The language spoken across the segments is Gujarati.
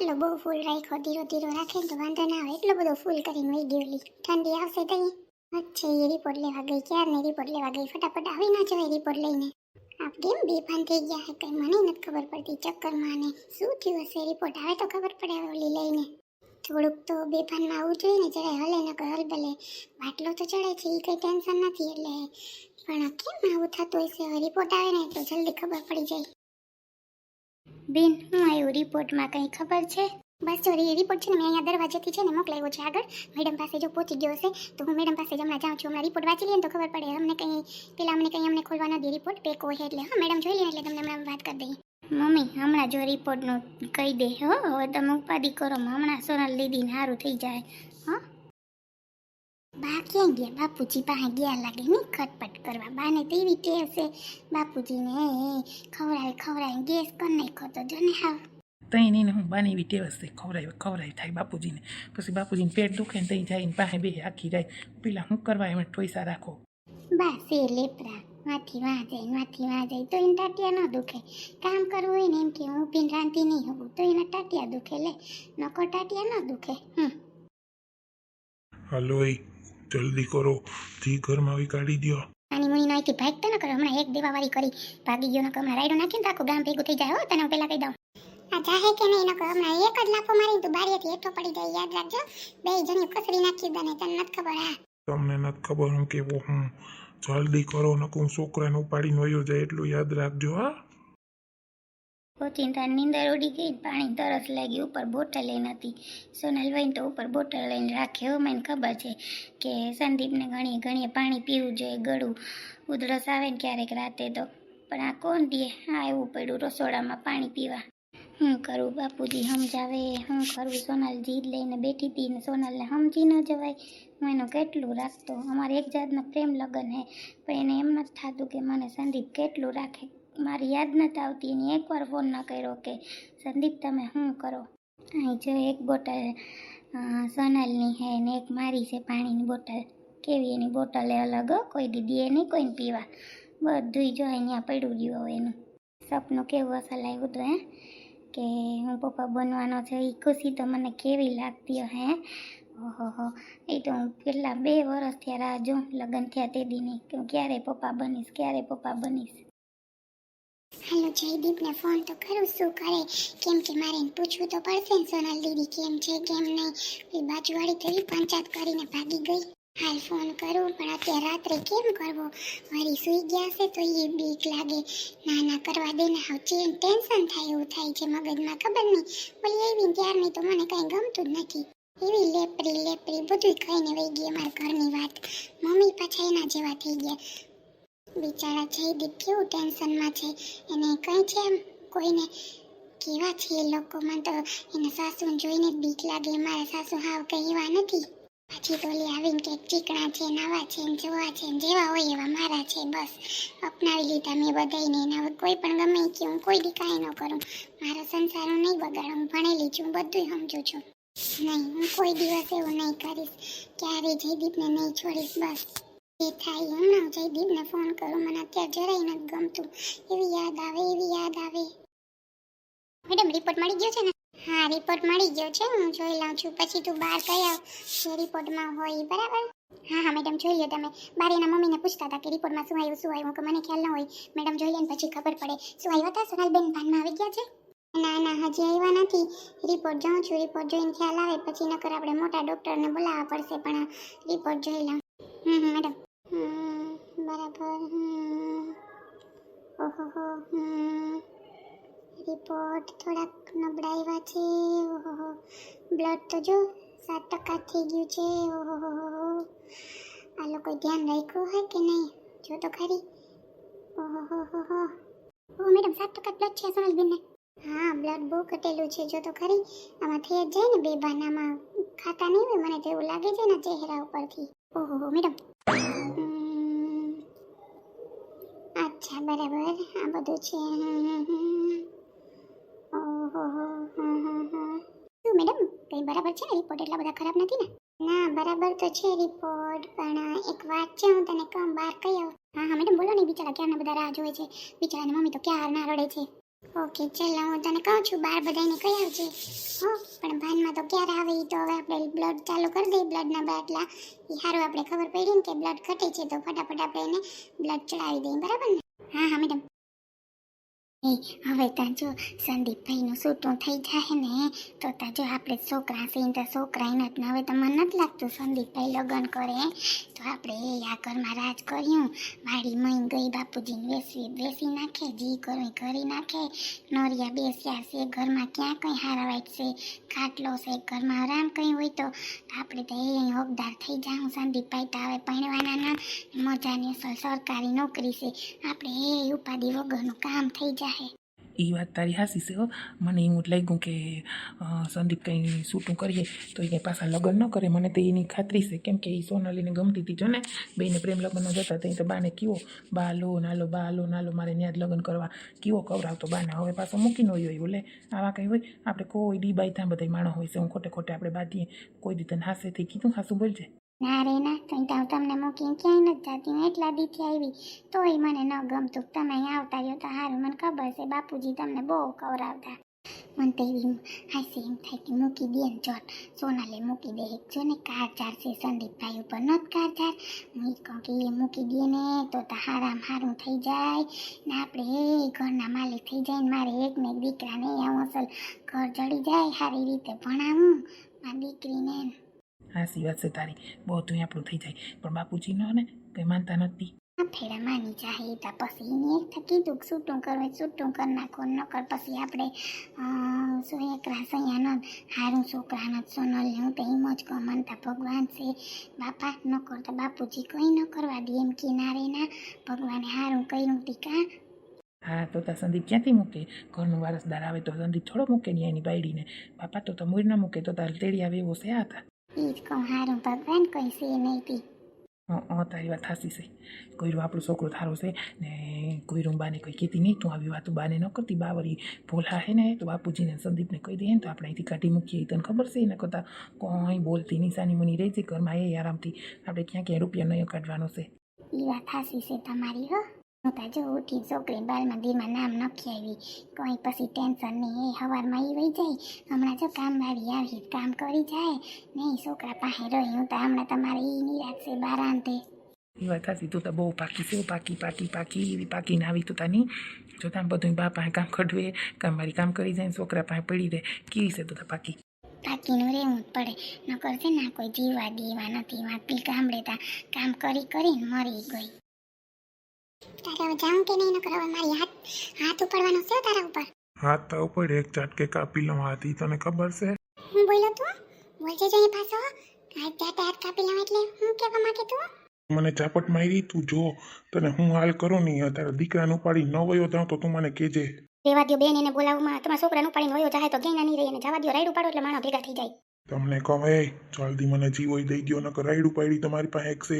એટલો બહુ ફૂલ રાખ્યો, ધીરો ધીરો રાખે તો વાંધો ના આવે. એટલો બધો ફૂલ કરીને વહી ગયો ઠંડી આવશે તો અચ્છા, એ રિપોર્ટ લેવા ગઈ. ને રિપોર્ટ લેવા ગઈ? ફટાફટ આવી ના જવાય રિપોર્ટ લઈને. આપ કેમ બેભાન થઈ ગયા હે? કઈ મને નથી ખબર પડતી ચક્કરમાં ને. શું થયું હશે? રિપોર્ટ આવે તો ખબર પડે ઓલી લઈને. થોડુંક તો બેભાનમાં આવવું જોઈએ ને. જરાય હલે ન હલ ભલે બાટલો તો ચડે છે એ કંઈ ટેન્શન નથી એટલે. પણ કેમ આવું થતું હશે? રિપોર્ટ આવે ને તો જલ્દી ખબર પડી જાય. બેન, હું આવ્યું રિપોર્ટમાં કંઈ ખબર છે? બસ જો રિપોર્ટ છે ને મેં અહીંયા દરવાજેથી છે ને મોકલાવ્યો છે આગળ. મેડમ પાસે જો પહોંચી ગયો હશે, તો હું મેડમ પાસે જ હમણાં જાઉં છું. હમણાં રિપોર્ટ વાંચી લઈએ તો ખબર પડે. અમને કંઈ, પેલા અમને કંઈ અમને ખોલવા ન દે રિપોર્ટ, પેક હોય એટલે. હા, મેડમ જોઈ લઈએ એટલે તમને હમણાં વાત કરી દઈએ. મમ્મી, હમણાં જો રિપોર્ટનું કહી દે, હો. હવે તમે ઉપાધિ કરો, હમણાં સોનલ દીદીને સારું થઈ જાય. હા? બા ક્યાં ગયા બાપુજી પાસે ગયા લાગે નહીં ખટપટ કરવા. બાને તો એવી ટેવ છે. બાપુજીને એ ખવડાવી ખવડાવે ખવડાવે ગેસ કરી નાખો તો જો ને હા તઈ નહીં હું બાની એવી ટેવ છે ખવડાય ખવડાય થાય બાપુજીને. પછી બાપુજીને પેટ દુખે ને તઈ જાય પાસે બે આખી જાય પેલા હું કરવા એમ ટોઈસા રાખો. બા સે લેપરા. માથી વાં જાય માથી વાં જાય તો એને ટાટિયા ન દુખે. કામ કરવું હોય ને એમ કે હું પીને રાંધી નહીં હોવું તો એના ટાટિયા દુખે લે. નકો ટાટિયા ન દુખે. હમ. હાલો એ જલ્દી કરો. ધી ઘરમાં આવી કાઢી દો. આની મુની નાઈથી ભાગતા ન કરો. હમણાં એક દેવાવાળી કરી. ભાગી ગયો નકો હમણાં રાયડો નાખીને તો આખું ગામ ભેગું થઈ જાય. હો તને હું પેલા કહી દઉં. આ જાહે કે નહીં નકો હમણાં એક જ લાફો મારીને તું બારીએથી હેઠો પડી જાય. યાદ રાખજો. બે જણી કસરી નાખી દને તને નથી ખબર આ તમને નથી ખબર હું કેવો હું. જલ્દી કરો નકું છોકરાને ઉપાડીને વયો જાય એટલું યાદ રાખજો હા. ઓચિંતા નીંદર ઉડી ગઈ પાણી તરસ લાગી, ઉપર બોટલ નથી સોનલ વહીને તો ઉપર બોટલ લઈને રાખે, હો, મને ખબર છે કે સંદીપને ઘણી ઘણીએ પાણી પીવું જોઈએ, ગળું ઉધરસ આવે ને ક્યારેક રાતે તો. પણ આ કોણ દે આ એવું પડ્યું રસોડામાં પાણી પીવા. હું કરું બાપુજી, સમજાવે? હું કરું? સોનલ જીદ લઈને બેઠી હતી ને સોનલને સમજી ન જવાય. હું એનું કેટલું રાખતો? અમારે એક જાતનો પ્રેમ લગ્ન હે. પણ એને એમ નથી થતું કે મને સંદીપ કેટલું રાખે. મારી યાદ નથી આવતી એની એકવાર ફોન ન કર્યો કે, સંદીપ, તમે શું કરો? અહીં જો એક બોટલ સોનલની હે ને એક મારી છે પાણીની બોટલ. કેવી એની બોટલે અલગ કોઈ દીદી એ નહીં, કોઈને પીવા. બધુંય જો અહીંયા પડ્યું ગયું હોય એનું. સપનું કેવું અસલ આવ્યું હતું, હે? કે હું પપ્પા બનવાનો છે એ ખુશી તો મને કેવી લાગતી હે ઓહો એ તો હું કેટલા બે વર્ષ થયા રાહ જોઉં, લગ્ન થયા તે દીની. કે હું ક્યારે પપ્પા બનીશ ક્યારે પપ્પા બનીશ. હાલો જયદીપને ફોન તો કરું શું કરે કેમ કે મારે પૂછવું તો પડશે ને, સોનલ દીદી કેમ છે, કેમ નહીં? એ બાજુવાળી તો પંચાયત કરીને ભાગી ગઈ. હાલ ફોન કરું, પણ અત્યારે રાત્રે કેમ કરવો? મારી સૂઈ ગયા છે તો એ બીક લાગે. ના ના, કરવા દે ને, હાવ ટેન્શન થાય, એવું થાય છે મગજમાં, ખબર નહીં. બોલી એવી ત્યારની તો મને કંઈ ગમતું જ નથી. એવી લેપરી લેપરી બધું કહીને વહી ગઈ અમારા ઘરની વાત. મમ્મી પાછા એના જેવા થઈ ગયા. બિચારા જયદીપ કેવું ટેન્શનમાં છે, એને કંઈ છે એમ કોઈને કેવા છે એ લોકોમાં તો એના સાસુને જોઈને બીક લાગે, મારા સાસુ હાવ કંઈ એવા નથી. પછી ઓલી આવીને કે ચીકણા છે, નવા છે, ને જોવા છે, ને જેવા હોય એવા મારા છે, બસ. અપનાવી લીધા મેં બધાને એને હવે કોઈ પણ ગમે કે હું કોઈ દી કાંઈ ન કરું. મારો સંસાર હું નહીં બગાડું, હું ભણેલી છું બધું સમજું છું. નહીં, હું કોઈ દિવસ એવું નહીં કરીશ. ક્યારેય જયદીપને નહીં છોડીશ, બસ. એ થાય હમણાં જયદીપને ફોન કરો. મને અત્યારે જરાય નથી ગમતું. એવી યાદ આવે, એવી યાદ આવે. મેડમ રિપોર્ટ મળી ગયો છે ને? હા રિપોર્ટ મળી ગયો છે. હું જોઈ લઉં છું. પછી તું બહાર કયા જે રિપોર્ટમાં હોય બરાબર? હા હા મેડમ જોઈ લો તમે. બાર એના મમ્મીને પૂછતા હતા કે રિપોર્ટમાં શું આવ્યું શું આવ્યું? કે મને ખ્યાલ ન હોય. મેડમ જોઈ લે પછી ખબર પડે. શું આવ્યા હતા? સોનાલબેન ભાનમાં આવી ગયા છે? ના ના, હજી આવ્યા નથી. રિપોર્ટ જોઉં છું રિપોર્ટ જોઈને ખ્યાલ આવે. પછી નકર આપણે મોટા ડૉક્ટરને બોલાવવા પડશે, પણ રિપોર્ટ જોઈ લઉં. હમ મેડમ બરાબર, હમ. રિપોર્ટ થોડાક નબળા આવ્યા છે, ઓહો બ્લડ તો જો સાત ટકા થઈ ગયું છે, ઓહો આ લોકો ધ્યાન રાખ્યું હોય કે નહીં? જો તો ખરી. હો ઓ મેડમ સાત ટકા બ્લડ છે, સોનલબેનને. હા બ્લડ બહુ ઘટેલું છે, જો તો ખરી. આમાં થઈ જ જાય ને બે બહાનામાં ખાતા નહીં હોય, મને તો એવું લાગે છે ને ચહેરા ઉપરથી. ઓહો મેડમ અચ્છા બરાબર આ બધું છે. ઓહો. શું મેડમ કંઈ બરાબર છે? ને રિપોર્ટ એટલા બધા ખરાબ નથી ને? ના, બરાબર તો છે રિપોર્ટ પણ એક વાત છે, હું તને કહું, બહાર કઈ આવું. હા હા મેડમ બોલો ને બિચારા, ક્યારના બધા રાહ જોવે છે? બિચારાની મમ્મી તો ક્યારના રડે છે? ઓકે ચાલો, હું તને કહું છું બાર બધાને કહી આવજે. હો, પણ ભાનમાં તો ક્યારે આવે તો હવે આપણે બ્લડ ચાલુ કરી દઈએ બ્લડના બાટલા. એ સારું આપણે ખબર પડી ને કે બ્લડ ઘટે છે, તો ફટાફટ આપણે એને બ્લડ ચડાવી દઈએ, બરાબર ને? હા હા મેડમ એ, હવે ત્યાં જો સંદીપભાઈનું સૂતું થઈ જાય ને? તો ત્યાં જો આપણે છોકરા છે તો છોકરા એના હવે તો મને નથી લાગતું સંદીપભાઈ લગ્ન કરે. તો આપણે એ આ ઘરમાં રાજ કર્યું. વાડી મહી ગઈ, બાપુજીને વેસી વેસી નાખે, જી કરવી કરી નાખે. નોરિયા બેસ્યા છે, ઘરમાં ક્યાં કંઈ હારાવાય છે? ખાટલો છે, ઘરમાં આરામ કંઈ હોય તો આપણે તો એ હોકદાર થઈ જાઉં સંદીપભાઈ તો હવે પરણવાના મજાની સરકારી નોકરી છે. આપણે એ ઉપાધિ વગરનું કામ થઈ જાય એ વાત તારી હાસી છે હો. મને એવું લાગ્યું કે સંદીપ કંઈ સૂટું કરીએ તો એને પાછા લગ્ન ન કરે. મને તો એની ખાતરી છે. કેમ કે એ સોનાલીને ગમતી હતી જો ને. બેને પ્રેમ લગ્નમાં જતા ત્યાં તો બાને કીવો બા લો નાલો બા લો નાલો, મારે ત્યાં જ લગ્ન કરવા. કીવો કવરાવતો બાને. હવે પાછો મૂકીને હોય હોય ઓલે આવા કંઈ હોય. આપણે કોઈ ડી બાય ત્યાં બધા માણસ હોય છે. હું ખોટે ખોટે આપણે બાંધીએ. કોઈ દી તને હાસેથી કીધું, હાસું બોલજે. ના રે ના તઈ તો તમને મૂકીને ક્યાંય નથી જતી, હું એટલા દીથી આવી. તોય મને ન ગમતું તમે અહીં આવતા રહ્યો તો સારું મને ખબર છે બાપુજી તમને બહુ કવરાવતા મને તો એવી હાસી એમ થાય કે મૂકી દે ને ચોટ સોનાલે મૂકી દે જો ને કાર ચાર છે સંદીપભાઈ ઉપર, નત કાર ચાર હું કહું કે એ મૂકી દે ને, તો તો હારામ હારું થઈ જાય. ને આપણે એ ઘરના માલિક થઈ જાય ને મારે એક ને દીકરાને આવું અસલ ઘર જડી જાય સારી રીતે ભણાવું. મારી દીકરીને હાસી વાત છે તારી. બધું આપણું થઈ જાય. પણ બાપુજી નો ને કંઈ માનતા નથી ફેરા માની ચાહે તા પછી એને એક થકી દુઃખ છૂટું કરવું છૂટું કરી નાખો કર પછી આપણે સો એકરા સૈયા ન હારું છોકરાના સોનલ હું તો એમ જ કહું માનતા ભગવાન છે. બાપા ન કરતા બાપુજી કંઈ ન કરવા દે એમ કિનારે ના ભગવાને હારું કર્યું ટીકા. હા તો તા સંદીપ ક્યાંથી મૂકે? ઘરનું વારસદાર આવે તો સંદીપ થોડો મૂકે ને એની બાયડીને. બાપા તો તો મૂળ ન મૂકે તો તારે તેડી આવે એવો છે આ હતા એ જ કહું હારું ભગવાન કંઈ છે નહીં તી. હં હં તારી વાત હાસી છે. કોઈરું આપણું છોકરો થારો છે ને કોઈરું બાને કોઈ કહેતી નહીં તું આવી વાતું બાને ન કરતી બાવરી ભોલા હે ને તો બાપુજીને સંદીપને કહી દઈએ ને તો આપણે અહીંથી કાઢી મૂકીએ તને ખબર છે? એને કરતાં કોઈ બોલતી નિશાની મુની રહી છે ઘરમાં એ આરામથી. આપણે ક્યાં ક્યાં રૂપિયા નહીં કાઢવાનો છે? એ વાત હાસી છે તમારી હો. હું તો જો ઉઠી છોકરી બાલ મંદિરમાં નામ નખી આવી કોઈ પછી ટેન્શન નહીં એ હવારમાં એ વહી જાય. હમણાં જો કામવાળી આવી કામ કરી જાય. નહીં છોકરા પાસે રહી હું તો હમણાં તમારે એ નિરાશ છે બારાંતે એ વાત હતી તું તો બહુ પાકી છે પાકી પાકી પાકી એવી પાકીને આવી તો તાની. જો તામ બધું બા પાસે કામ ખડવે કામ મારી કામ કરી જાય છોકરા પાસે પડી રહે કેવી છે તો પાકી? બાકીનું રહેવું જ પડે. નકર છે ને કોઈ જીવા દેવા નથી વાપી કામ ગામડે તા. કામ કરી કરીને મરી ગઈ. તારે હવે જાઉં કે નહીં? નકર હવે મારી હાથ હાથ ઉપાડવાનો છે તારા ઉપર. હાથ તો ઉપર એક ચાટકે કાપી લઉં હાથી તને ખબર છે? હું બોલો તું બોલજે જો અહીં પાછો હાથ જાતે હાથ કાપી લઉં એટલે હું કહેવા માંગે તું મને ચાપટ મારી તું જો તને હું હાલ કરું નહીં? તારા દીકરાને ઉપાડી ન વયો જાઉં તો તું મને કહેજે. રેવા દો બેન એને બોલાવવામાં તમારા છોકરાને ઉપાડીને વયો જાય તો ગેંગા નહીં રહી અને જવા દો રાઈડ ઉપાડો એટલે માણો ભેગા થઈ જાય. તમને કહું એ જલ્દી મને જીવોય દઈ દો ને રાયડું પાડી તમારી પાસે એક છે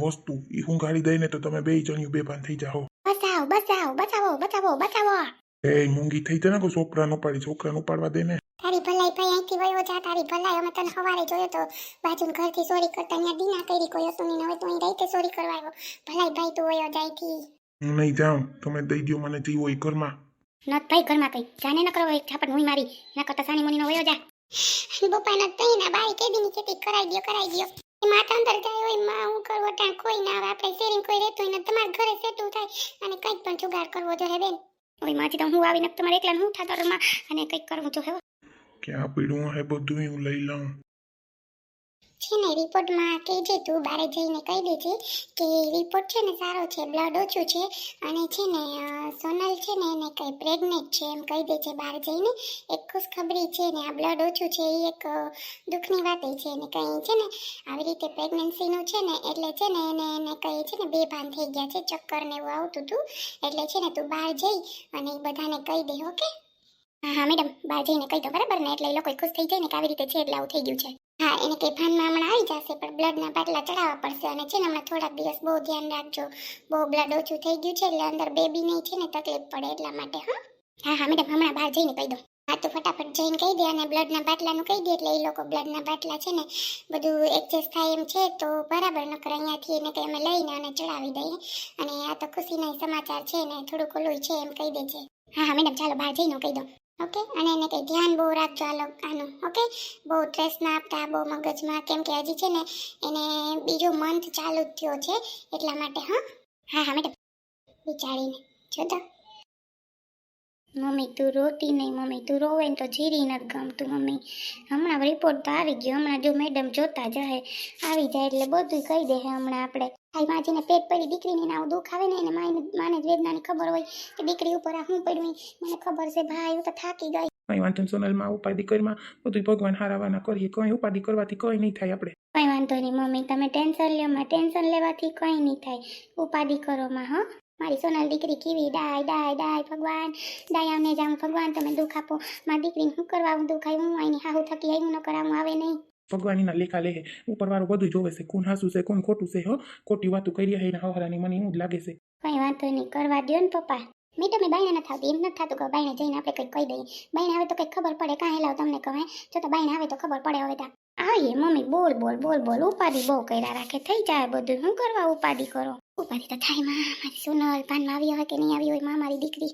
વસ્તુ એ હું ગાડી દઈને તો તમે બે જણ્યું બેભાન થઈ જાઓ. બચાવો બચાવ બચાવો બચાવો બચાવો. એ મૂંગી થઈ જાય ને કોઈ છોકરાને ઉપાડી છોકરાને ઉપાડવા દે ને. તારી ભલાઈ ભાઈ અહીંથી વયો જા તારી ભલાઈ અમે તને સવારે જોયો તો બાજુ ઘરથી ચોરી કરતા ત્યાં દીના કરી કોઈ હતું નહીં હવે તું અહીં રાઈતે ચોરી કરવા આવ્યો. ભલાઈ ભાઈ તું વયો જાય થી હું નહીં જાઉં તમે દઈ દો મને જીવો એ ઘરમાં. નત ભાઈ ઘરમાં કઈ જાને ન કરો એક છાપટ હું મારી ના કરતા સાની મુનીનો વયો જા. તમારા ઘરે થાય અને કંઈક પણ જુગાડ કરવો જોઈએ બેન. ઓય માથી તો હું આવીને તમારે એકલા હું અને કંઈક કરવું જોઈએ ક્યાં પીડું હે બધું હું લઈ લઉં. છે ને રિપોર્ટમાં કહેજે તું, બારે જઈને કહી દેજે કે રિપોર્ટ છે ને સારો છે બ્લડ ઓછું છે અને છે ને સોનલ છે ને એને કંઈ પ્રેગ્નેન્ટ છે એમ કહી દેજે બહાર જઈને. એક ખુશખબરી છે ને, આ બ્લડ ઓછું છે એ એક દુઃખની વાત છે. ને કંઈ છે ને, આવી રીતે પ્રેગ્નન્સીનું છે ને, એટલે છે ને એને એને કંઈ છે ને, બેભાન થઈ ગયા છે, ચક્કર ને એવું આવતું હતું. એટલે છે ને તું બહાર જઈ અને એ બધાને કહી દે, ઓકે? હા હા, મેડમ. બહાર જઈને કહી દો, બરાબર ને? એટલે એ લોકો ખુશ થઈ જાય ને કે આવી રીતે છે એટલે આવું થઈ ગયું છે. હા, એને કંઈ ભાનમાં હમણાં આવી જશે, પણ બ્લડના બાટલા ચડાવવા પડશે અને છે ને હમણાં થોડાક દિવસ બહુ ધ્યાન રાખજો. બહુ બ્લડ ઓછું થઈ ગયું છે એટલે અંદર બેબી નહીં છે ને, તકલીફ પડે એટલા માટે, હા. હા હા, મેડમ, હમણાં બહાર જઈને કહી દો. હા, તો ફટાફટ જઈને કહી દે અને બ્લડના બાટલાનું કહી દે એટલે એ લોકો બ્લડના બાટલા છે ને બધું એડજસ્ટ થાય એમ છે, તો બરાબર, નકર અહીંયાથી એને કંઈ અમે લઈને અને ચડાવી દઈએ. અને આ તો ખુશીના સમાચાર છે ને, થોડુંક ઓલું છે એમ કહી દેજે હા હા, મેડમ, ચાલો બહાર જઈને કહી દઉં. ઓકે? અને એને કંઈ ધ્યાન બહુ રાખજો આ આનું, ઓકે? બહુ સ્ટ્રેસ ના આપતા, બહુ મગજમાં કેમ કે હજી છે ને એને બીજો મંથ ચાલુ જ થયો છે એટલા માટે, હા? હા હા, મેડમ. વિચારીને જો તો મમ્મી તું રોતી નહીં મમ્મી તું રોવે ને તો જીરી નથી ગમતું મમ્મી. હમણાં રિપોર્ટ તો આવી ગયો હમણાં જો મેડમ જોતા જાય આવી જાય એટલે બધું કહી દે હમણાં આપણે. આ માજીને પેટ પડી દીકરીને આવું દુઃખ આવે ને એને માને માને જ વેદનાની ખબર હોય કે દીકરી ઉપર આ હું પડ્યું મને ખબર છે ભાઈ હું તો થાકી ગઈ. કંઈ વાંધો સોનલમાં ઉપાધિ કરીમાં બધું ભગવાન હારાવાના કરીએ. કંઈ ઉપાધિ કરવાથી કંઈ નહીં થાય આપણે. કંઈ વાંધો નહીં મમ્મી તમે ટેન્શન લ્યો માં ટેન્શન લેવાથી કંઈ નહીં થાય. ઉપાધિ કરો માં હો. મારી સોનલ દીકરી કેવી? ડાય ડાય ડાય ભગવાન. ડાય આવને જાઉં ભગવાન. તમે દુઃખ આપો. મારી દીકરીને શું કરવા હું દુઃખ આવ્યું હું આની હાહુ થકી આવ્યું ન કરાવું આવે નહીં. ભગવાનના લેખા લેહે ઉપરવાળો બધું જોવે છે. કોણ હાસું છે? કોણ ખોટું છે? હો? ખોટી વાતું કરી એના હવારાની મને એવું જ લાગે છે. કઈ વાંધો નહીં. કરવા દો ને પપ્પા. મેડમ બાઈને નથી આવતી એમ નથી થતું કે બાઈને જઈને આપણે કંઈક કહી દઈએ. બાઈને આવે તો કંઈક ખબર પડે. કાં હેલાવ તમને કહે જો તો બાઈને આવે તો ખબર પડે હવે તા. આવીએ મમ્મી બોલ બોલ બોલ. બોલ ઉપાધિ બહુ કર્યા રાખે. થઈ જાય બધું. શું કરવા ઉપાધિ કરો? ઉપાધિ તો થાય મારી સોનલ પાનમાં આવી હોય કે નહીં આવી હોયમાં મારી દીકરી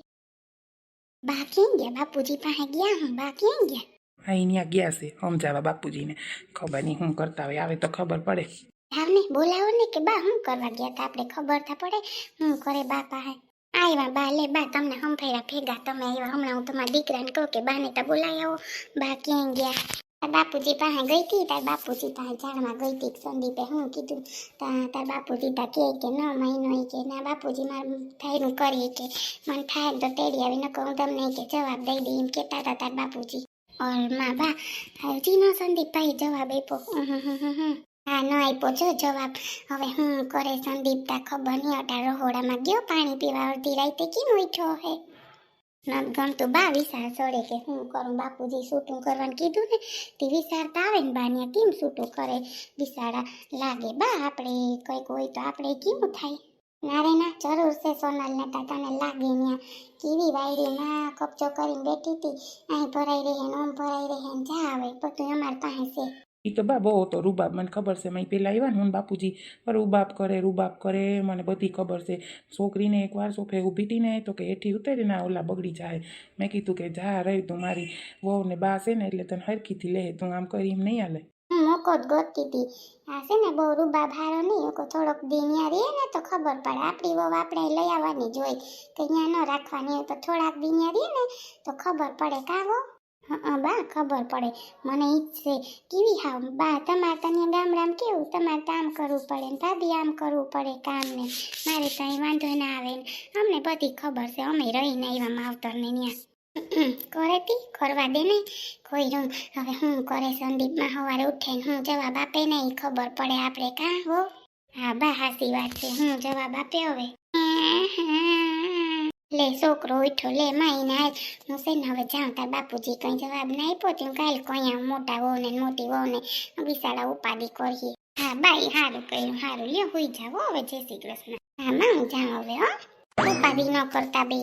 બા ક્યાં ગયા બાપુજી પાસે ગયા હું બા ક્યાં ગયા હા અહીંયા ગયા છે સમજાવવા બાપુજીને ખબર નહીં શું કરતા હોય આવે તો ખબર પડે આવને બોલાવો ને કે બા શું કરવા ગયા હતા આપણે ખબર થા પડે શું કરે બા પાસે આવ્યા બા લે બા તમને હંફેરા ભેગા તમે આવ્યા હમણાં હું તમારા દીકરાને કહું કે બાને તો બોલાવી આવો બા ક્યાં ગયા. તાર બાપુજી પાસે ગઈ હતી, તાર બાપુજી પાસે ઝાડમાં ગઈ હતી સંદીપે હું કીધું તાર બાપુજી તા કે કે ન મહિનો કે, ના બાપુજી મારું થાયનું કરી કે, મને થાય તો તેડી આવી નકો હું તમને કે જવાબ દઈ દઈ. એમ કહેતા હતા તાર બાપુજી. ઓરમાં બા ન સંદીપ ભાઈ જવાબ આપ્યો. હા, ન આપ્યો જો જવાબ. હવે હું કરે સંદીપ તા ખબર નહીં અટા રહોડામાં ગયો પાણી પીવા અડધી રાતે, કેમ ઉઠ્યો હે? ન ગમતું બા વિચાર ચડે કે હું કરું? બાપુજી સૂટું કરવાનું કીધું ને, તે વિચારતા આવે ને બા ત્યાં કેમ શૂટું કરે? બિસાડા લાગે, બા, આપણે કંઈક હોય તો આપણે કેમ થાય? નારે ના, જરૂર છે સોનલને તા, તને લાગે ત્યાં કેવી વાયરી? ના કબજો કરીને બેઠી હતી. અહીં ભરાઈ રહે ઓમ ભરાઈ રહે જા આવે બધું અમારે પાસે છે. એ તો બા બહુ હતો, રૂબાબ. મને ખબર છે, મેં પહેલાં આવ્યા ને, હું બાપુજી. બાપુજી રૂબાબ કરે રૂબાબ કરે, મને બધી ખબર છે. છોકરીને એકવાર સોફે ઊભી હતી ને, તો કે હેઠી ઉતરી ને ઓલા બગડી જાય. મેં કીધું કે જા રહી તું મારી વહુ ને બા છે ને, એટલે તને હરખીથી લે. તું આમ કરી એમ નહીં હાલે. મોકો જ ગોતતી હતી આ છે ને, બહુ રૂબા ભારો નહીં. કો થોડોક દિન રહીએ ને, તો ખબર પડે. આપણી વહુ આપણે લઈ આવવાની જોઈ કે ત્યાં ન રાખવાની હોય, તો થોડાક દિન રહીએ ને, તો ખબર પડે. કાં હો, હા, બા, ખબર પડે. મને ઈચ્છે કેવી હાવ? બા, તમારે તને ગામડામાં કેવું? તમારે કામ કરવું પડે ને ભાભી આમ કરવું પડે કામ ને મારે તો વાંધો ના આવે ને. અમને બધી ખબર છે. અમે રહીને આવ્યા માવતરને ત્યાં. કરેતી કરવા દે ને. કોઈ રૂમ. હવે હું કરે સંદીપમાં? સવારે ઉઠે ને હું જવાબ આપે ને ખબર પડે આપણે કાં, હો? હા, બા, હાસી વાત છે. હું જવાબ આપે હવે? લે, છોકરો ઉઠ્યો, લે માઈને હું છે હવે જાઉં, તાર બાપુજી કઈ જવાબ ના આપ્યો તો હું કાલ કોઈ મોટા વહુ ને મોટી વહુ ને બિસાડા ઉપાધિ કરીએ. હા, બાઈ સારું કર્યું સારું લ્યો, હોઈ જાવ હવે જય શ્રી કૃષ્ણ. હા, માં, હું જાઉં હવે, હો. ઉપાધિ ન કરતા બે.